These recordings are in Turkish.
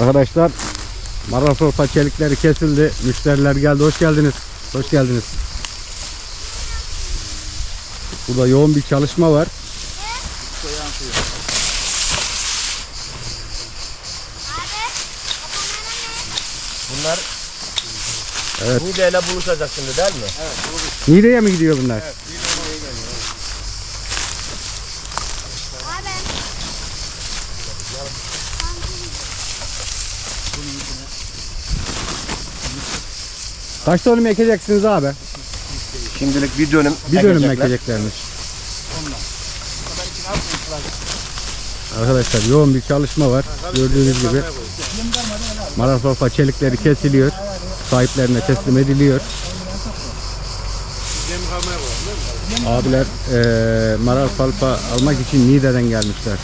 Arkadaşlar Marafropa çelikleri kesildi. Müşteriler geldi. Hoş geldiniz. Hoş geldiniz. Burada yoğun bir çalışma var. Bunlar Evet. Niğde'yle buluşacak şimdi değil mi? Niğde'ye mi gidiyor bunlar? Kaç dönüm ekeceksiniz abi? Şimdilik bir dönüm Bir dönüm ekecekler. ekeceklermiş. Arkadaşlar yoğun bir çalışma var. Gördüğünüz gibi Marafalfa çelikleri kesiliyor. Sahiplerine teslim ediliyor. Abiler eee Marafalfa almak için Niğde'den gelmişler.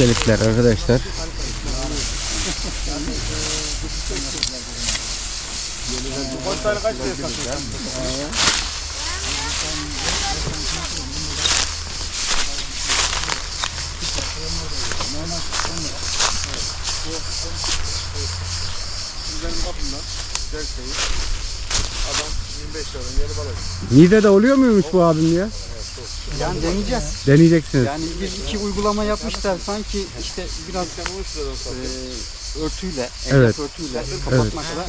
Çelikler arkadaşlar. Niğde'de oluyor muymuş bu abim ya? Yani deneyeceğiz. Deneyeceksiniz. Yani bir iki uygulama yapmışlar sanki işte biraz e, örtüyle, Evet. evet. örtüyle kapatma kadar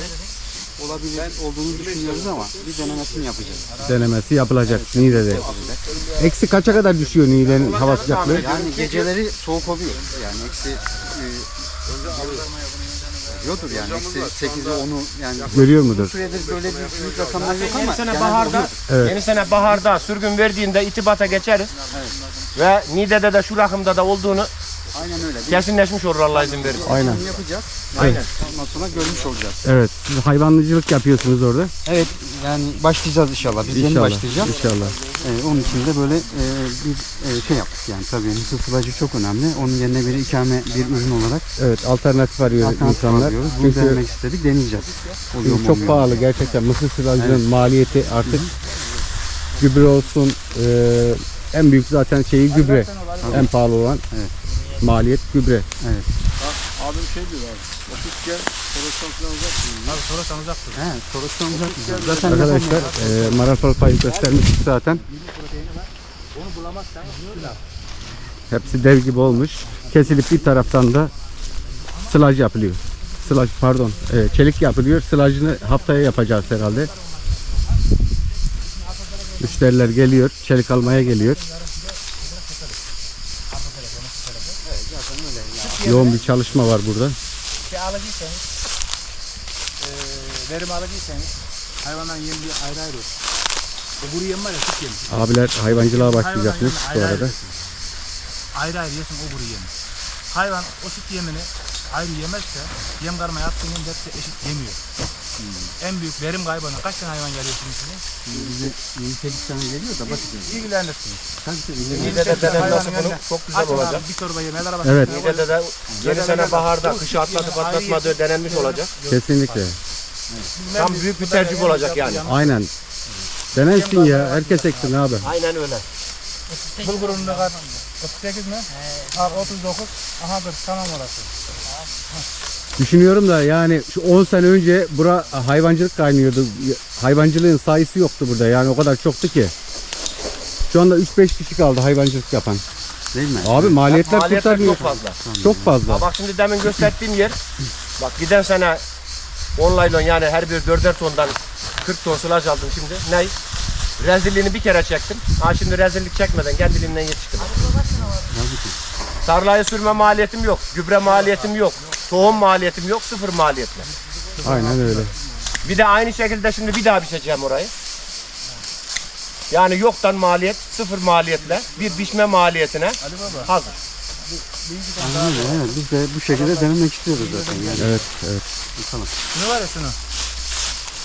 olabilir olduğunu düşünüyoruz ama bir denemesini yapacağız. Denemesi yapılacak Niğde'de. Eksi kaça kadar düşüyor Niğde'nin hava sıcaklığı? Yani geceleri soğuk oluyor. Yani eksi e, Yodur yani eksi 8'i 10'u yani Görüyor bu mudur? süredir böyle bir büyük rakamlar yok ama Yeni sene genelde baharda, oluyor. Evet. yeni sene baharda sürgün verdiğinde itibata geçeriz. Ve Niğde'de de şu rakımda da olduğunu Aynen öyle. Kesinleşmiş olur Allah izin verirse. Aynen. yapacağız. Aynen. Ondan sonra görmüş olacağız. Evet. Siz hayvancılık yapıyorsunuz orada. Evet yani başlayacağız inşallah. Biz yeni İnşallah. başlayacağız. İnşallah. Ee, onun için de böyle e, bir e, şey yaptık yani tabii mısır çok önemli. Onun yerine bir ikame bir ürün olarak Evet alternatif arıyor alternatif insanlar. arıyoruz. Bunu Çünkü, denemek istedik, deneyeceğiz. Oluyor mu, çok olmuyor mu? pahalı gerçekten. Mısır silajının maliyeti artık gübre olsun. e, en büyük zaten şeyi gübre. En pahalı olan Evet. Maliyet gübre. Evet. Abim şey diyor abi. Vakit gel, soruştan falan uzak. Abi sorarsan uzak dur. He, sorarsan uzak dur. Zaten Arkadaşlar e, Marafalfa'yı göstermiştik zaten. Hepsi dev gibi olmuş. Kesilip bir taraftan da sılaj yapılıyor. Sılaj pardon e, çelik yapılıyor. Sılajını haftaya yapacağız herhalde. Müşteriler geliyor. Çelik almaya geliyor. Yoğun bir çalışma var burada. Şey alıcıysanız, eee verim alıcıysanız hayvanların yemi bir ayrı ayrı olsun. O kuru yem var ya süt yemi. Abiler hayvancılığa başlayacakmış bu arada. yesin. Ayrı ayrı yesin o kuru yemi. Hayvan o süt yemini ayrı yemezse yem karma yaptığının hepsi eşit yemiyor. En büyük verim kaybına kaç tane hayvan geliyor şimdi size? bize 28 tane geliyor da bakacağız. İlgilenirsiniz. Tabii tabii. Niğde'de denenmesi bunun yanında çok güzel Açın olacak. abi, Bir torba yem el arabası. Evet. Niğde'de de yeni sene baharda kışı atlatıp atlatmadığı denenmiş olacak. Kesinlikle. Tam büyük bir tecrübe olacak yani. Aynen. Denensin ya. Herkes eksin abi. Aynen öyle. Bulgurun kadar? 38 mi? Abi 39. Aha dur tamam orası. Düşünüyorum da yani şu 10 sene önce bura hayvancılık kaynıyordu. Hayvancılığın sayısı yoktu burada. Yani o kadar çoktu ki. Şu anda 3-5 kişi kaldı hayvancılık yapan. Değil mi? Abi maliyetler, Maliyetler kurtarmıyor. çok fazla. Çok fazla. Ha bak şimdi demin gösterdiğim yer, bak giden sene 10 laylon yani her bir 4'er tondan 40 ton sılaj aldım şimdi. Ne? Rezilliğini bir kere çektim. Ha şimdi rezillik çekmeden kendiliğimden yetiştim. Tarlaya sürme maliyetim yok, gübre maliyetim yok, tohum maliyetim yok, sıfır maliyetle. Aynen öyle. Bir de aynı şekilde şimdi bir daha biçeceğim orayı. Yani yoktan maliyet, sıfır maliyetle bir biçme maliyetine hazır. Aynen öyle. Evet, biz de bu şekilde denemek istiyoruz zaten. Yani. Evet, evet. Bakalım. Şunu var ya şunu.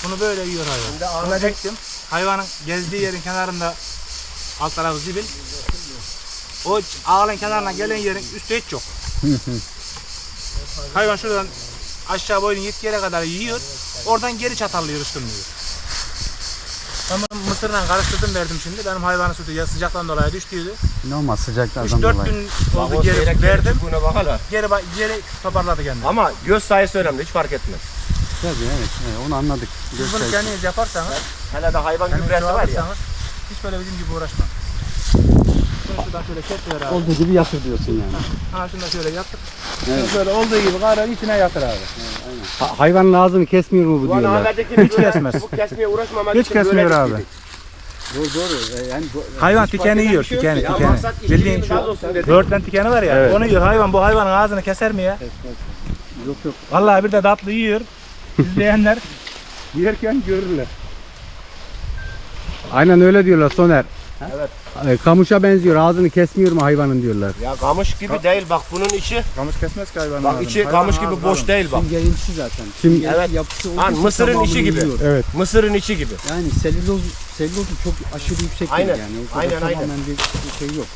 Bunu böyle yiyor hayvan. Şimdi çektim. hayvanın gezdiği yerin kenarında alt tarafı zibil. O ağların kenarına gelen yerin üstü hiç yok. Hayvan şuradan aşağı boyunun yetki yere kadar yiyor. Oradan geri çatallıyor ıskınmıyor. Ben bunu mısırla karıştırdım verdim şimdi. Benim hayvanın sütü ya sıcaktan dolayı düştüydü. Normal sıcaklardan 3-4 dolayı. gün oldu geri verdim. Buna bakarlar. Geri, ba- geri toparladı kendini. Ama göz sayısı önemli hiç fark etmez. Tabii evet, evet, onu anladık. Siz bunu Gösterisi. kendiniz yaparsanız, Hele de hayvan kendiniz gübresi var ya. hiç böyle bizim gibi uğraşma. Şuradan şöyle kesiver abi. Olduğu gibi yatır diyorsun yani. Ha şunu da şöyle yaptık. Evet. Şöyle olduğu gibi kararı içine yatır abi. Ha- hayvanın ağzını kesmiyor mu bu diyorlar. haberdeki hiç kesmez. Bu kesmeye uğraşmamak Hiç için böyle kesmiyor abi. şeydi. Doğru doğru. Ee, Yani bu- Hayvan eden yiyor, şey. Ya maksat Bildiğin şu. Böğürtlen tikeni var ya, Evet. onu yiyor. Hayvan bu hayvanın ağzını keser mi ya? Yok yok. Vallahi bir de tatlı yiyor. İzleyenler yerken görürler. Aynen öyle diyorlar Soner. Evet. E, Kamuşa benziyor. Ağzını kesmiyor mu hayvanın diyorlar. Ya kamış gibi değil bak bunun içi. Kamış kesmez ki hayvanın Bak ağzını. içi Hayvanın kamış gibi ağzı boş değil bak. Süngerimsi zaten. Şimdi- Evet. yapısı olduğu için mısırın tamamını içi gibi. yiyor. Evet. Mısırın içi gibi. Yani selüloz, selülozu çok aşırı yüksek Aynen, değil yani. O kadar aynen, aynen. tamamen bir bir şey yok.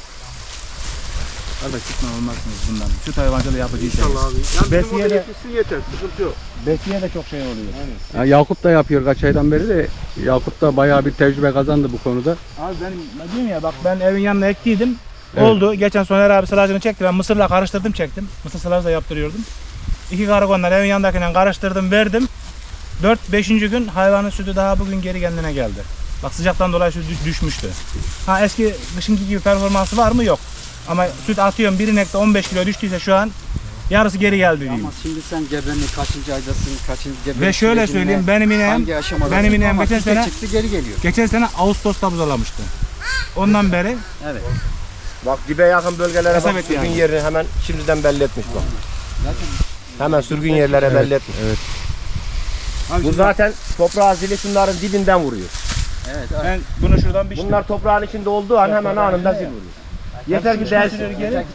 Kardeş çıkma olmazsınız bundan. Süt hayvancılığı yapıcı işe. abi. Yani Besiye de- yeter. Sıkıntı yok. Besiye de çok şey oluyor. Ya Yakup da yapıyor kaç aydan beri de Yakup da bayağı bir tecrübe kazandı bu konuda. Abi ben, ben diyorum ya bak ben evin yanına ektiydim. Evet. Oldu. Geçen Soner abi sılacını çekti. Ben mısırla karıştırdım çektim. Mısır sılacı da yaptırıyordum. İki karakonlar evin yanındakinden karıştırdım verdim. 4-5. gün hayvanın sütü daha bugün geri kendine geldi. Bak sıcaktan dolayı süt düş- düşmüştü. Ha eski kışınki gibi performansı var mı? Yok. Ama süt atıyorum bir inekte 15 kilo düştüyse şu an yarısı geri geldi diyeyim. Ama şimdi sen gebenin kaçıncı aydasın, kaçıncı gebenin Ve şöyle sürecinde söyleyeyim benim hangi aşamadasın benim ama geçen sene çıktı geri geliyor. geçen sene Ağustos'ta buzalamıştı. Ondan beri Evet. Bak dibe yakın bölgelere Hesap bak et sürgün yani. yerini hemen şimdiden belli etmiş bak. Hemen sürgün yerlere belli etmiş. Evet. Bu zaten toprağı zili şunların dibinden vuruyor. Evet. ben bunu şuradan biçtim. Bunlar toprağın içinde olduğu an hemen anında zil vuruyor. Yeter ki değsin.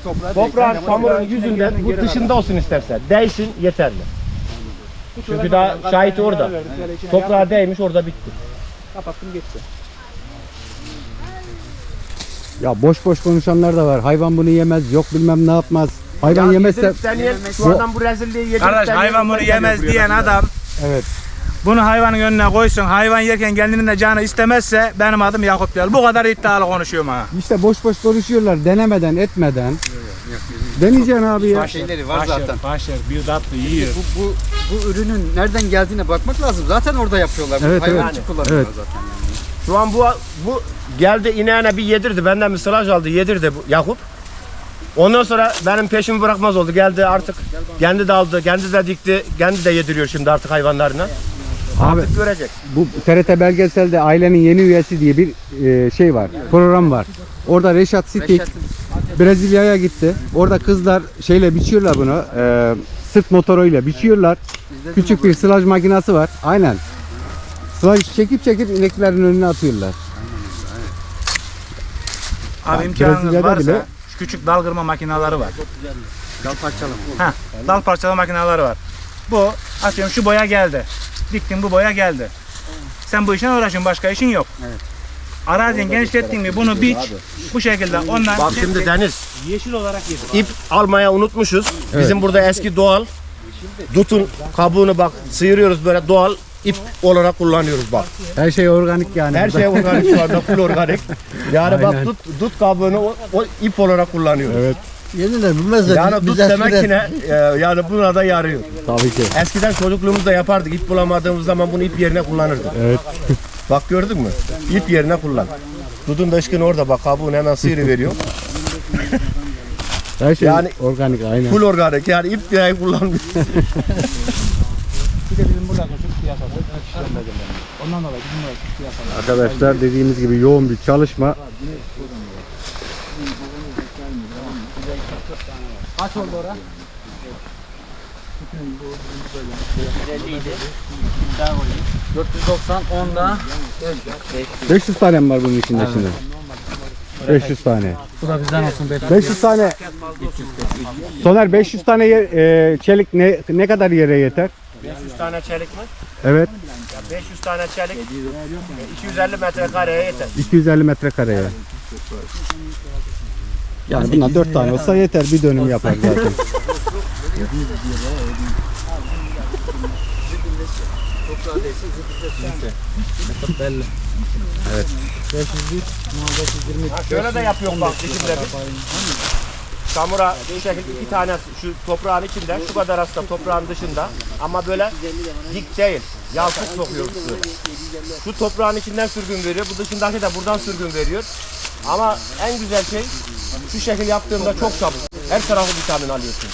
Toprağa Toprağın değken- çamurun yüzünden bu dışında olsun isterse. Değsin yeterli. Çünkü daha şahit orada. Toprağa değmiş orada bitti. kapattım gitti. Ya boş boş konuşanlar da var. Hayvan bunu yemez. Yok bilmem ne yapmaz. Hayvan Ya yemezse yedirip deneyen, şu adam bu rezilliği yedirip Kardeş hayvan bunu yemez diyen adam evet. Bunu hayvanın önüne koysun. Hayvan yerken kendinin de canı istemezse benim adım Yakup değil. Bu kadar iddialı konuşuyorum ha. İşte boş boş konuşuyorlar denemeden etmeden. Deneyeceksin abi ya. şeyleri var zaten. Başer, bir tatlı yiyor. Bu, bu, bu ürünün nereden geldiğine bakmak lazım. Zaten orada yapıyorlar. Evet, Hayvan evet. için kullanıyorlar Evet. zaten. Yani. Şu an bu bu geldi ineğine bir yedirdi. Benden bir sılaj aldı yedirdi bu Yakup. Ondan sonra benim peşimi bırakmaz oldu. Geldi artık kendi de aldı, kendi de dikti, kendi de yediriyor şimdi artık hayvanlarına. Abi Artık görecek. bu TRT belgeselde ailenin yeni üyesi diye bir e, şey var. Program var. Orada Reşat Sitik Brezilya'ya gitti. Orada kızlar şeyle biçiyorlar bunu. E, sırt motoruyla biçiyorlar. Küçük bir sılaj makinesi var. Aynen. Sılaj çekip çekip ineklerin önüne atıyorlar. Abi Ya, imkanınız Brezilya'da varsa bile- şu küçük dal kırma makineleri var. Dal parçalama. Ha, dal parçalama makineleri var. Bu atıyorum şu boya geldi. Diktin bu boya geldi. Sen bu işine uğraşın başka işin yok. Evet. Arazini genişlettin mi bunu biç. Bu şekilde ondan Bak şimdi Deniz, yeşil olarak yedir. ip almaya unutmuşuz. Bizim burada eski doğal dutun kabuğunu bak sıyırıyoruz böyle doğal ip olarak kullanıyoruz bak. Her şey organik yani. Her burada. şey organik şu anda full organik. Yani bak Aynen. dut, dut kabuğunu o, o ip olarak kullanıyoruz. Evet. Yeniler bilmez de Yani dut demek ki ne? Ee, yani buna da yarıyor. Tabii ki. Eskiden çocukluğumuzda yapardık. İp bulamadığımız zaman bunu ip yerine kullanırdık. Evet. Bak gördün mü? İp yerine kullan. Dudun da ışkın orada bak kabuğunu hemen sıyırı veriyor. Her şey Yani- organik aynen. Full organik yani ip diye kullanmıyor. Bir de bizim burada küçük piyasası. Ondan dolayı bizim burada küçük piyasası. Arkadaşlar dediğimiz gibi yoğun bir çalışma. Kaç oldu ora? 490 onda 500 tane mi var bunun içinde şimdi? 500 tane. bu da bizden olsun be. 500 tane. Soner 500 tane yer- e, çelik ne ne kadar yere yeter? 500 tane çelik mi? Evet. Ya 500 tane çelik e, 250 metrekareye yeter. 250 metrekareye. Yani bundan 4 tane olsa yeter bir dönüm yapar zaten. Ha, şöyle de yapıyorum bak dişimle bir. Çamura şu şekilde iki tane şu toprağın içinde, şu kadar aslında toprağın dışında ama böyle dik değil. Yalçık sokuyoruz. Şu toprağın içinden sürgün veriyor, bu dışındaki de buradan sürgün veriyor. Ama en güzel şey şu şekil yaptığımda çok çabuk. Her tarafı vitamin alıyorsun.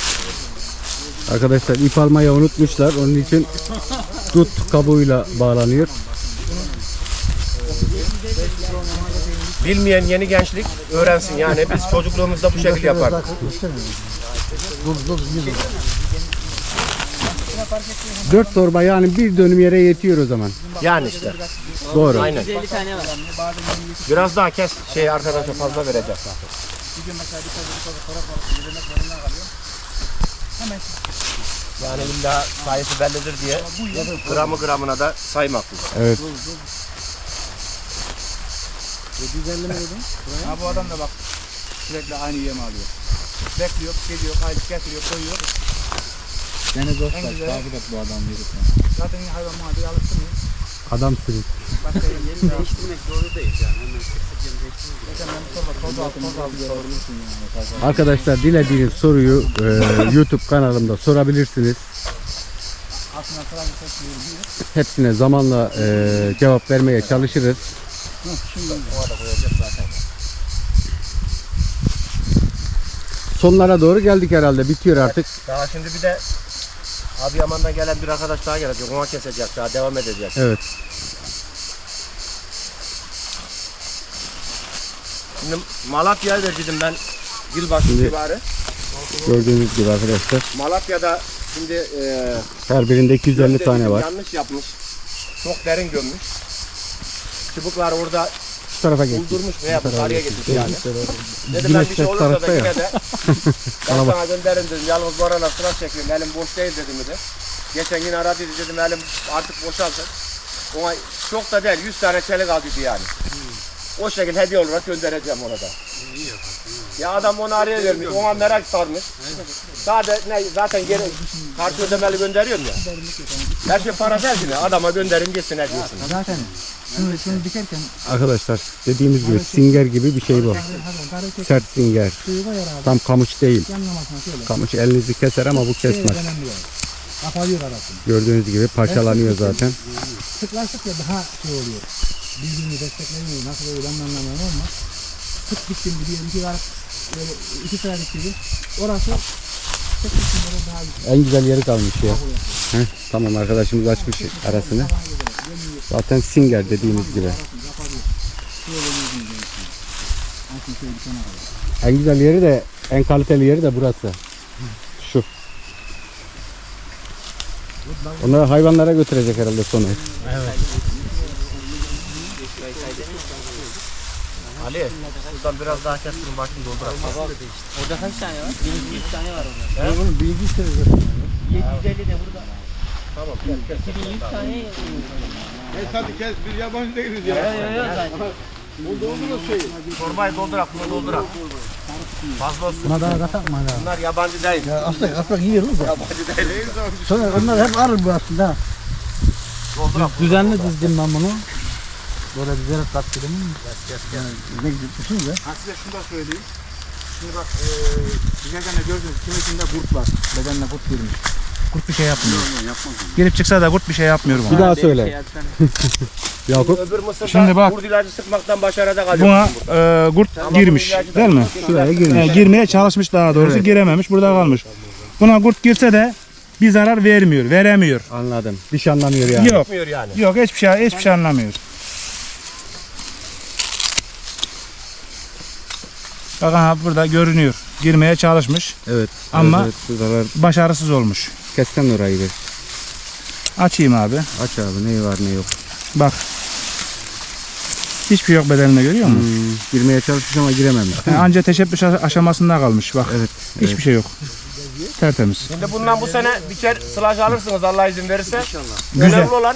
Arkadaşlar ip almayı unutmuşlar. Onun için dut kabuğuyla bağlanıyor. Bilmeyen yeni gençlik öğrensin yani biz çocukluğumuzda bu şekil yapardık. Dört torba yani bir dönüm yere yetiyor o zaman. Yani işte. Doğru. Aynen. Biraz daha kes şey arkadaşa fazla verecek zaten. Yani illa sayısı bellidir diye gramı gramına da saymak lazım. Evet. Ha bu adam da bak sürekli aynı yemi alıyor. Bekliyor, geliyor, aylık getiriyor, koyuyor. Yani dostlar güzel- takip et bu adamı yürütme. Zaten hayvan muhabbeti alıştırmıyor. Adam sürü. Başka yeri yeri Değiştirmek doğru değil yani. Hemen bir torba Arkadaşlar dilediğiniz soruyu e, YouTube kanalımda sorabilirsiniz. Hepsine zamanla e, cevap vermeye çalışırız. Sonlara doğru geldik herhalde. Bitiyor artık. Daha şimdi bir de Adıyaman'dan gelen bir arkadaş daha gelecek. Ona kesecek daha devam edecek. Evet. Şimdi Malatya'ya verdim ben yılbaşı Şimdi- civarı. Gördüğünüz gibi arkadaşlar. Malatya'da şimdi e, Her birinde 250 göm tane var. Yanlış yapmış. Çok derin gömmüş. Çubuklar orada Şu tarafa geç. buldurmuş veya yukarıya getirmiş yani. Dedim ben Güneş bir şey olursa da tarafta ya. yine de ben sana gönderin dedim. Yalnız bu aralar sıra çekiyorum. Elim boş değil dedim bir de. Geçen gün aradıydı dedim elim artık boşaltın. Ona çok da değil 100 tane çelik aldıydı yani. O şekilde hediye olarak göndereceğim ona da. Ya adam onu araya vermiş. Ona merak sarmış. Sadece ne, zaten geri karşı ödemeli gönderiyorum ya. Her şey para değil ki. Adama gönderin gitsin hediyesini. Zaten şunu, şunu dikerken Arkadaşlar dediğimiz gibi singer gibi bir şey bu. Sert singer. Tam kamış değil. Kamış elinizi keser ama bu kesmez. kapalıyor arasını. Gördüğünüz gibi parçalanıyor zaten. Sıklaştıkça daha şey oluyor. Birbirini desteklemiyor. Nasıl öyle ben de anlamıyorum ama sık diktim bir diyelim ki var böyle iki sıralık gibi. Orası sık diktim böyle daha güzel. En güzel yeri kalmış ya. Heh, tamam arkadaşımız açmış arasını. Zaten singer dediğimiz gibi. En güzel yeri de en kaliteli yeri de burası. Şu. Onları hayvanlara götürecek herhalde sonu. Ali, buradan biraz daha kes bunun başını doldurak. Orada kaç tane var? 1100 tane var orada. Bunun bilgi istedim. 750 de burada. Tamam, gel, kes. 2100 tane. Hadi kes biz yabancı değiliz ya. Yok yok yok zaten. Torbayı doldurak, bunu doldurak. Fazla olsun. Buna daha katak mı hala? Bunlar yabancı değil. Ya aslında aslında yiyoruz da. Yabancı değil. Sonra onlar hep arır bu aslında. Doldurak. Düzenli dizdim ben bunu. Böyle dizerek kattırdım. Ne gidiyorsunuz ya? Ha size şunu da söyleyeyim. Şimdi bak eee dizerken gördünüz kimisinde kurt var. Bedenine kurt girmiş. Kurt bir şey yapmıyor. Girip çıksa da kurt bir şey yapmıyor Bir buna. daha Şey söyle. yapsana. Yakup. Öbür Mısır'da Şimdi bak. kurd ilacı sıkmaktan başarıda kalıyor. Buna eee kurt Ama girmiş değil mi? Şuraya girmiş. Ee, girmeye çalışmış daha doğrusu girememiş burada kalmış. Buna kurt girse de bir zarar vermiyor, veremiyor. Anladım. Bir şey anlamıyor yani. Yok. Yapmıyor yani. Yok hiçbir şey hiçbir şey anlamıyor. Bakın ha burada görünüyor. Girmeye çalışmış. Evet. Ama- evet, evet. Başarısız olmuş. Kessen orayı bir. Açayım abi. Aç abi ne var ne yok. Bak. Hiçbir şey yok bedeninde görüyor musun? Hmm, girmeye çalışmış ama girememiş. Yani anca teşebbüs aşamasında kalmış bak. Evet. Hiçbir şey yok. Tertemiz. Şimdi bundan bu sene bir kere sılaj alırsınız Allah izin verirse. Güzel. Önemli olan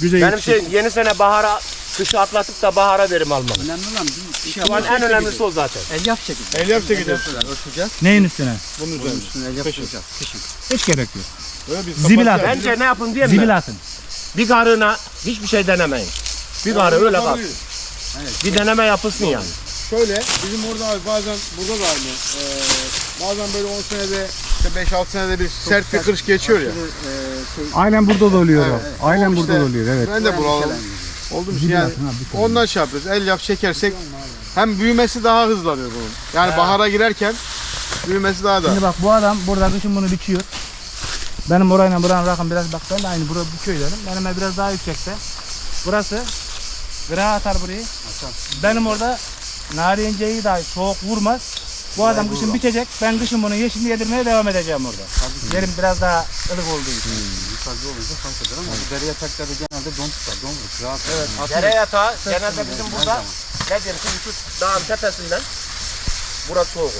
Güzel benim şey yeni sene bahara kışı atlatıp da bahara verim almam. Önemli olan bir şey Şu an en önemlisi o zaten. Elyaf çekeceğiz. Elyaf çekeceğiz. Ölçeceğiz. Neyin üstüne? Bunun üzerine. Üstüne elyaf çekeceğiz. Kışın. Hiç gerek yok. Zibil kapatacağız. Bence ne yapın diyeyim mi? Zibil atın. Bir karına hiçbir şey denemeyin. Bir karı öyle kal. Bir deneme yapılsın yani. Şöyle bizim orada abi bazen burada da aynı. Ee, bazen böyle 10 senede işte 5-6 senede bir sert bir kırış geçiyor ya. Aynen burada da oluyor o. Evet. Aynen O burada işte- da oluyor evet. Ben de buralı oldum için yani ondan şey yapıyoruz. El yap çekersek hem büyümesi daha hızlanıyor bunun. Yani bahara girerken büyümesi daha da. Şimdi bak bu adam burada kışın bunu biçiyor. Benim orayla buranın rakım biraz bak ben de aynı bura bu köylerim. Benim ev biraz daha yüksekte. Burası gıra atar burayı. Benim orada narinceyi dahi soğuk vurmaz. Bu adam kışın biçecek. Ben kışın bunu yeşil yedirmeye devam edeceğim orada. Yerim biraz daha ılık olduğu için. Fazla olunca fark eder ama bu deri yatakları genelde don tutar. Don vurur. Rahat. Evet. Dere yatağı genelde bizim burada ne diyeyim şimdi şu dağın tepesinden burası soğuk olur.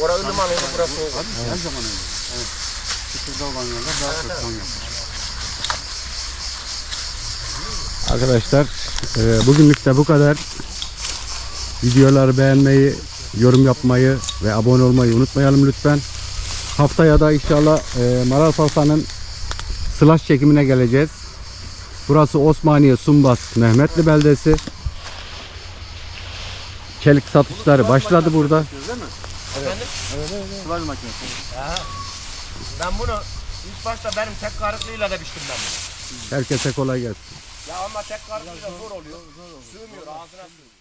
Orası ılıman olur, burası soğuk olur. Her zaman öyle. Evet. Sıkırda olan yerler daha çok don yapar. Arkadaşlar e, bugünlük de bu kadar. Videoları beğenmeyi, yorum yapmayı ve abone olmayı unutmayalım lütfen. Haftaya da inşallah e, Maral Falsa'nın slash çekimine geleceğiz. Burası Osmaniye Sumbas Mehmetli beldesi. Çelik satışları başladı burada. Sıvaz makinesi. Ben bunu ilk başta benim tek karıklığıyla da biçtim ben bunu. Herkese kolay gelsin. Ya ama tek karıklığıyla zor oluyor. Sığmıyor ağzına sığmıyor.